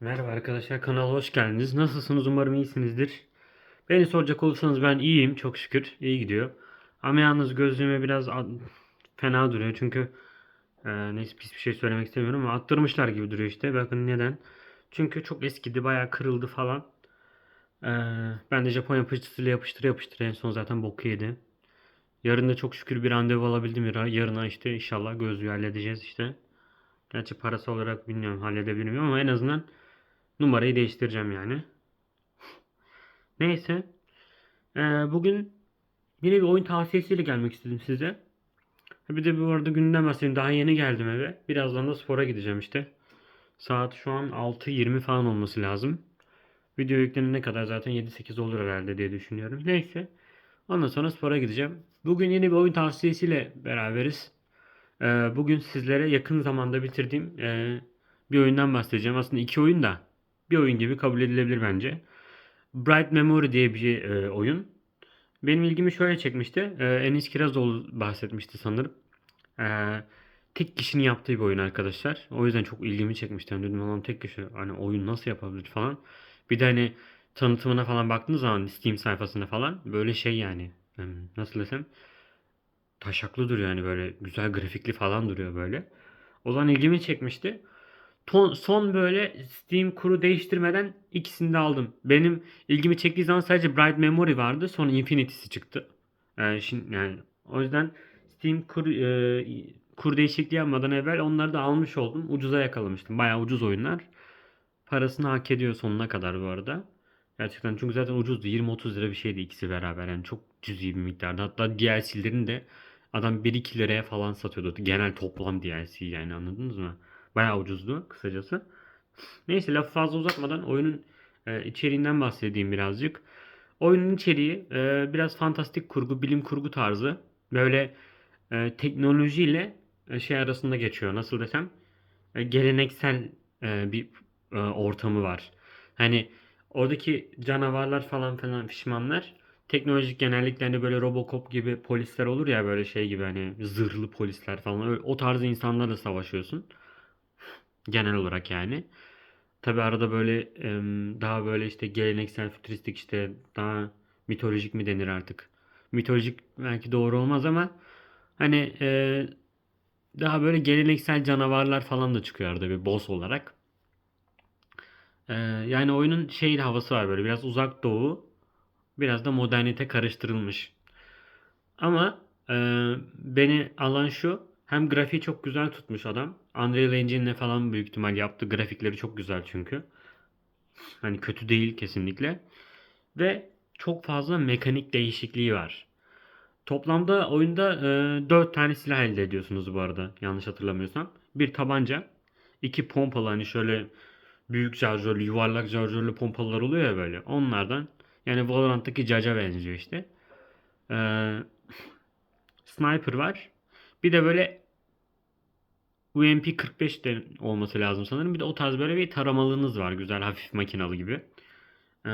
Merhaba arkadaşlar kanala hoş geldiniz. Nasılsınız? Umarım iyisinizdir. Beni soracak olursanız ben iyiyim çok şükür. iyi gidiyor. Ama yalnız gözlüğüme biraz fena duruyor çünkü e, neyse pis bir şey söylemek istemiyorum ama attırmışlar gibi duruyor işte. Bakın neden? Çünkü çok eskidi bayağı kırıldı falan. E, ben de Japon yapıştırıyla yapıştır yapıştır en son zaten boku yedi. Yarın da çok şükür bir randevu alabildim. Yar- Yarına işte inşallah gözlüğü halledeceğiz işte. Gerçi parası olarak bilmiyorum halledebilir miyim ama en azından Numarayı değiştireceğim yani. Neyse. Ee, bugün yine bir oyun tavsiyesiyle gelmek istedim size. Bir de bu arada günden bahsedeyim. Daha yeni geldim eve. Birazdan da spora gideceğim işte. Saat şu an 6.20 falan olması lazım. Video yüklenene kadar zaten 7-8 olur herhalde diye düşünüyorum. Neyse. Ondan sonra spora gideceğim. Bugün yeni bir oyun tavsiyesiyle beraberiz. Ee, bugün sizlere yakın zamanda bitirdiğim e, bir oyundan bahsedeceğim. Aslında iki oyun da bir oyun gibi kabul edilebilir bence. Bright Memory diye bir e, oyun. Benim ilgimi şöyle çekmişti. E, Enis Kirazoğlu bahsetmişti sanırım. E, tek kişinin yaptığı bir oyun arkadaşlar. O yüzden çok ilgimi çekmişti. Yani dedim adam tek kişi hani oyun nasıl yapabilir falan. Bir de hani tanıtımına falan baktığınız zaman Steam sayfasına falan böyle şey yani hmm, nasıl desem taşaklı duruyor yani böyle güzel grafikli falan duruyor böyle. O zaman ilgimi çekmişti. Ton, son böyle Steam kuru değiştirmeden ikisini de aldım. Benim ilgimi çektiği zaman sadece Bright Memory vardı. Sonra Infinity'si çıktı. Yani şimdi yani o yüzden Steam kur, e, kur değişikliği yapmadan evvel onları da almış oldum. Ucuza yakalamıştım. Bayağı ucuz oyunlar. Parasını hak ediyor sonuna kadar bu arada. Gerçekten çünkü zaten ucuzdu. 20-30 lira bir şeydi ikisi beraber. Yani çok cüzi bir miktarda. Hatta DLC'lerini de adam 1-2 liraya falan satıyordu. Genel toplam DLC yani anladınız mı? Bayağı ucuzdu kısacası. Neyse lafı fazla uzatmadan oyunun e, içeriğinden bahsedeyim birazcık. Oyunun içeriği e, biraz fantastik kurgu, bilim kurgu tarzı. Böyle e, teknolojiyle e, şey arasında geçiyor. Nasıl desem? E, geleneksel e, bir e, ortamı var. Hani oradaki canavarlar falan falan fişmanlar teknolojik genellikle hani böyle Robocop gibi polisler olur ya böyle şey gibi hani zırhlı polisler falan öyle, o tarz insanlarla savaşıyorsun. Genel olarak yani. Tabi arada böyle daha böyle işte geleneksel fütüristik işte daha mitolojik mi denir artık. Mitolojik belki doğru olmaz ama hani e, daha böyle geleneksel canavarlar falan da çıkıyor arada bir boss olarak. E, yani oyunun şey havası var böyle biraz uzak doğu biraz da modernite karıştırılmış. Ama e, beni alan şu hem grafiği çok güzel tutmuş adam. Unreal Engine'le falan büyük ihtimal yaptı. Grafikleri çok güzel çünkü. Hani kötü değil kesinlikle. Ve çok fazla mekanik değişikliği var. Toplamda oyunda e, 4 tane silah elde ediyorsunuz bu arada. Yanlış hatırlamıyorsam. Bir tabanca. iki pompalı hani şöyle büyük şarjörlü, yuvarlak şarjörlü pompalılar oluyor ya böyle. Onlardan. Yani Valorant'taki Caca benziyor işte. Ee, sniper var. Bir de böyle UMP 45 de olması lazım sanırım. Bir de o tarz böyle bir taramalığınız var. Güzel hafif makinalı gibi. Ee,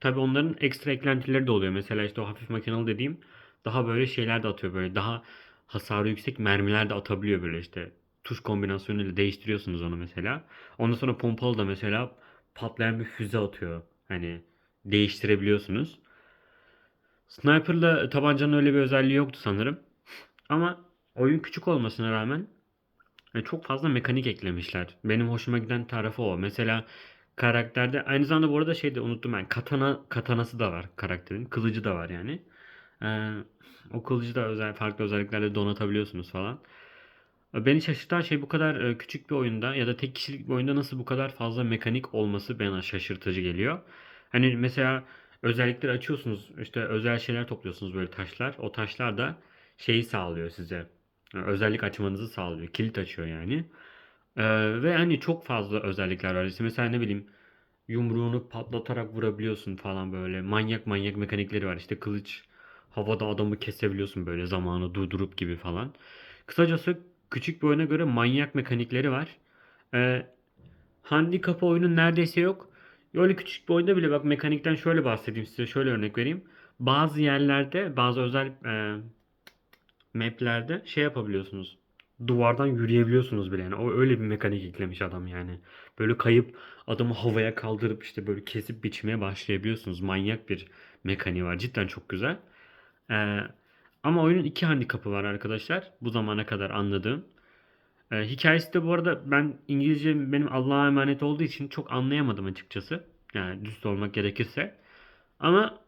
tabii onların ekstra eklentileri de oluyor. Mesela işte o hafif makinalı dediğim daha böyle şeyler de atıyor böyle. Daha hasarı yüksek mermiler de atabiliyor böyle işte. Tuş kombinasyonuyla değiştiriyorsunuz onu mesela. Ondan sonra pompalı da mesela patlayan bir füze atıyor. Hani değiştirebiliyorsunuz. Sniper'la tabancanın öyle bir özelliği yoktu sanırım. Ama oyun küçük olmasına rağmen e, çok fazla mekanik eklemişler. Benim hoşuma giden tarafı o. Mesela karakterde aynı zamanda bu arada şey de unuttum ben. Katana katanası da var karakterin. Kılıcı da var yani. Ee, o kılıcı da özel farklı özelliklerle donatabiliyorsunuz falan. E, Beni şaşırtan şey bu kadar e, küçük bir oyunda ya da tek kişilik bir oyunda nasıl bu kadar fazla mekanik olması bana şaşırtıcı geliyor. Hani mesela özellikleri açıyorsunuz işte özel şeyler topluyorsunuz böyle taşlar. O taşlar da şeyi sağlıyor size. E, Özellik açmanızı sağlıyor. Kilit açıyor yani. Ee, ve hani çok fazla özellikler var. İşte mesela ne bileyim yumruğunu patlatarak vurabiliyorsun falan böyle. Manyak manyak mekanikleri var. İşte kılıç havada adamı kesebiliyorsun böyle zamanı durdurup gibi falan. Kısacası küçük bir oyuna göre manyak mekanikleri var. Ee, handikapı oyunun neredeyse yok. Öyle küçük bir oyunda bile bak mekanikten şöyle bahsedeyim size şöyle örnek vereyim. Bazı yerlerde bazı özel e, maplerde şey yapabiliyorsunuz. duvardan yürüyebiliyorsunuz bile yani. O öyle bir mekanik eklemiş adam yani. Böyle kayıp adamı havaya kaldırıp işte böyle kesip biçmeye başlayabiliyorsunuz. Manyak bir mekaniği var. Cidden çok güzel. Ee, ama oyunun iki handikapı var arkadaşlar. Bu zamana kadar anladığım. Ee, hikayesi de bu arada ben İngilizce benim Allah'a emanet olduğu için çok anlayamadım açıkçası. Yani düz olmak gerekirse. Ama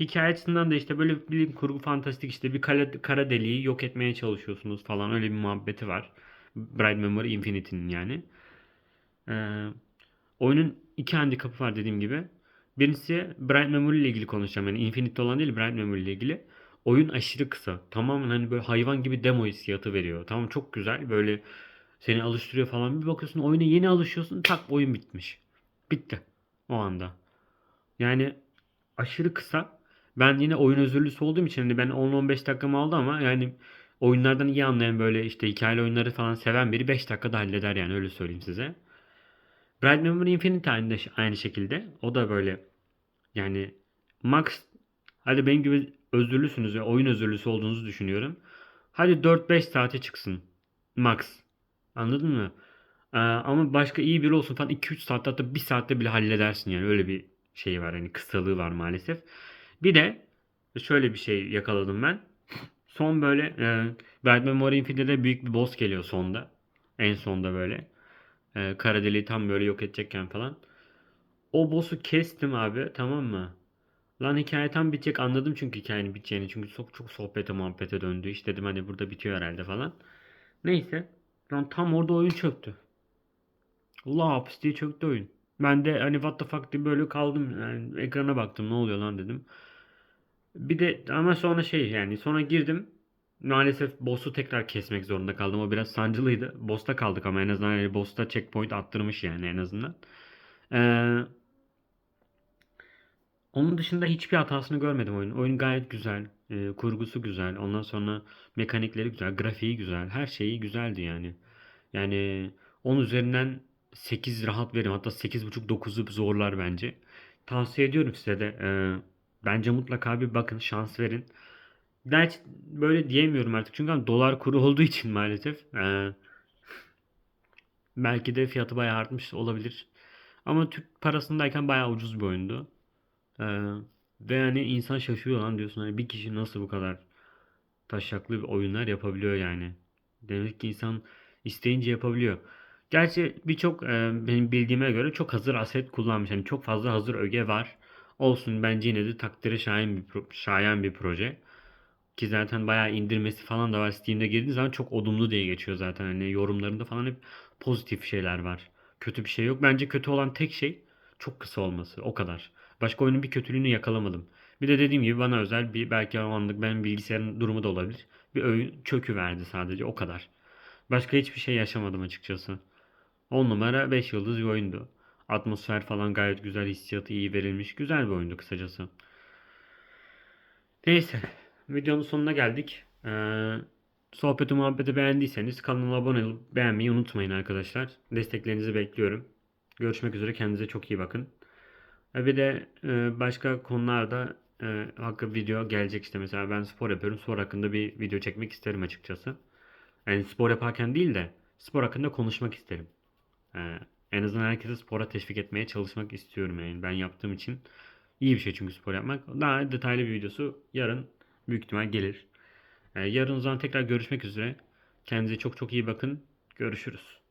hikaye açısından da işte böyle bilim kurgu fantastik işte bir kara, kara deliği yok etmeye çalışıyorsunuz falan öyle bir muhabbeti var. Bright Memory Infinity'nin yani. Ee, oyunun iki handikapı var dediğim gibi. Birincisi Bright Memory ile ilgili konuşacağım. Yani Infinity olan değil Bright Memory ile ilgili. Oyun aşırı kısa. Tamamen hani böyle hayvan gibi demo hissiyatı veriyor. Tamam çok güzel. Böyle seni alıştırıyor falan. Bir bakıyorsun oyuna yeni alışıyorsun. Tak oyun bitmiş. Bitti. O anda. Yani aşırı kısa. Ben yine oyun özürlüsü olduğum için hani ben 10-15 dakikamı aldı ama yani oyunlardan iyi anlayan böyle işte hikayeli oyunları falan seven biri 5 dakikada halleder yani öyle söyleyeyim size. Bright Memory Infinite aynı, aynı şekilde. O da böyle yani max hadi benim gibi özürlüsünüz ve oyun özürlüsü olduğunuzu düşünüyorum. Hadi 4-5 saate çıksın. Max. Anladın mı? Ee, ama başka iyi biri olsun falan 2-3 saatte hatta 1 saatte bile halledersin yani öyle bir şey var hani kısalığı var maalesef. Bir de şöyle bir şey yakaladım ben. Son böyle e, Bright Memory Infinite'de büyük bir boss geliyor sonda. En sonda böyle. E, kara deliği tam böyle yok edecekken falan. O boss'u kestim abi tamam mı? Lan hikaye tam bitecek anladım çünkü hikayenin biteceğini. Çünkü çok çok sohbete muhabbete döndü. İşte dedim hani burada bitiyor herhalde falan. Neyse. Lan tam orada oyun çöktü. Allah hapis diye çöktü oyun. Ben de hani what the fuck diye böyle kaldım. Yani ekrana baktım ne oluyor lan dedim. Bir de ama sonra şey yani sonra girdim. Maalesef boss'u tekrar kesmek zorunda kaldım. O biraz sancılıydı. Boss'ta kaldık ama en azından yani boss'ta checkpoint attırmış yani en azından. Ee, onun dışında hiçbir hatasını görmedim oyunun. Oyun gayet güzel. Ee, kurgusu güzel. Ondan sonra mekanikleri güzel. Grafiği güzel. Her şeyi güzeldi yani. Yani 10 üzerinden 8 rahat verim. Hatta 8.5-9'u zorlar bence. Tavsiye ediyorum size de. Ee, bence mutlaka bir bakın. Şans verin. Gerçi böyle diyemiyorum artık. Çünkü hani dolar kuru olduğu için maalesef. Ee, belki de fiyatı bayağı artmış olabilir. Ama Türk parasındayken bayağı ucuz bir oyundu. Ee, ve hani insan şaşırıyor lan diyorsun. Hani bir kişi nasıl bu kadar taşaklı oyunlar yapabiliyor yani. Demek ki insan isteyince yapabiliyor. Gerçi birçok e, benim bildiğime göre çok hazır aset kullanmış. Yani çok fazla hazır öge var. Olsun bence yine de takdire şayan bir, şayan bir proje. Ki zaten bayağı indirmesi falan da var. Steam'de girdiği zaman çok olumlu diye geçiyor zaten. Hani yorumlarında falan hep pozitif şeyler var. Kötü bir şey yok. Bence kötü olan tek şey çok kısa olması. O kadar. Başka oyunun bir kötülüğünü yakalamadım. Bir de dediğim gibi bana özel bir belki o anlık benim bilgisayarın durumu da olabilir. Bir oyun çökü verdi sadece o kadar. Başka hiçbir şey yaşamadım açıkçası. 10 numara 5 yıldız bir oyundu. Atmosfer falan gayet güzel, hissiyatı iyi verilmiş. Güzel bir oyundu kısacası. Neyse. Videonun sonuna geldik. Ee, sohbeti muhabbeti beğendiyseniz kanalıma abone olup beğenmeyi unutmayın arkadaşlar. Desteklerinizi bekliyorum. Görüşmek üzere. Kendinize çok iyi bakın. Bir de e, başka konularda e, hakkı video gelecek işte mesela ben spor yapıyorum. Spor hakkında bir video çekmek isterim açıkçası. Yani spor yaparken değil de spor hakkında konuşmak isterim. E, en azından herkese spora teşvik etmeye çalışmak istiyorum yani ben yaptığım için. iyi bir şey çünkü spor yapmak. Daha detaylı bir videosu yarın büyük ihtimal gelir. E, yarın o zaman tekrar görüşmek üzere. Kendinize çok çok iyi bakın. Görüşürüz.